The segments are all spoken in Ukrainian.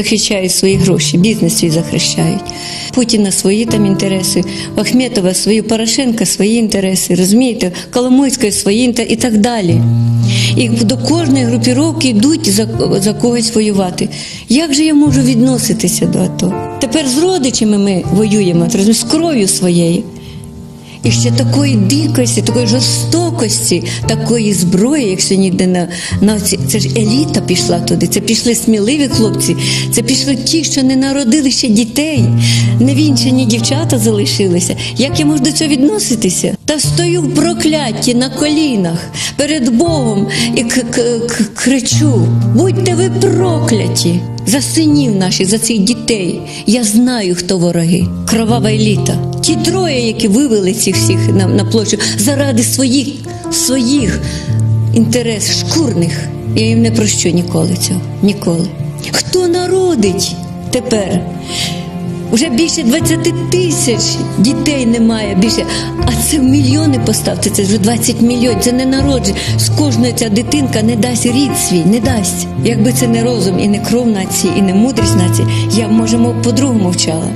Захищають свої гроші, бізнес свій захищають. Путіна свої там інтереси, Ахметова свої, Порошенка свої інтереси, розумієте, Коломойська свої інтереси і так далі. І до кожної групіровки йдуть за, за когось воювати. Як же я можу відноситися до АТО? Тепер з родичами ми воюємо, з кров'ю своєю. І ще такої дикості, такої жорстокості, такої зброї, як сьогодні йде на, на це ж еліта пішла туди. Це пішли сміливі хлопці, це пішли ті, що не народили ще дітей, невінчані дівчата залишилися. Як я можу до цього відноситися? Та стою в прокляті на колінах перед Богом і к- к- к- кричу: будьте ви прокляті за синів наших, за цих дітей. Я знаю, хто вороги. Кровава еліта. Ті троє, які вивели цих всіх на, на площу заради своїх своїх інтересів шкурних. Я їм не прощу ніколи цього. Ніколи. Хто народить тепер? Уже більше 20 тисяч дітей немає більше. А це в мільйони поставте, це вже 20 мільйонів. Це не народження. З кожної ця дитинка не дасть рід свій, не дасть. Якби це не розум і не кров нації, і не мудрість нації, я б, може, мов, по-другому мовчала.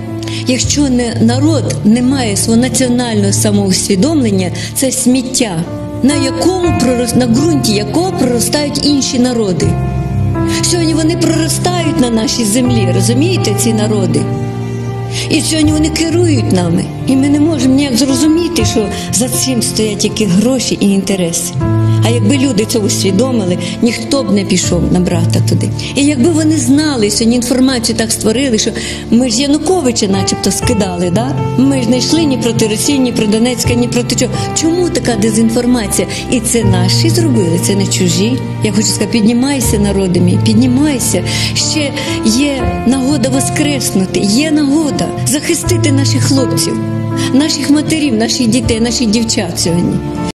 Якщо не народ не має свого національного самоусвідомлення, це сміття, на якому пророс- на ґрунті якого проростають інші народи. Сьогодні вони проростають на нашій землі, розумієте, ці народи? І сьогодні вони керують нами. І ми не можемо ніяк зрозуміти, що за цим стоять тільки гроші і інтереси. А якби люди це усвідомили, ніхто б не пішов на брата туди. І якби вони знали, сьогодні інформацію так створили, що ми ж Януковича начебто скидали, да? ми ж не йшли ні проти Росії, ні проти Донецька, ні проти чого. Чому така дезінформація? І це наші зробили, це не чужі. Я хочу сказати, піднімайся, народи мій, піднімайся. Ще є нагода воскреснути, є нагода захистити наших хлопців, наших матерів, наших дітей, наших дівчат сьогодні.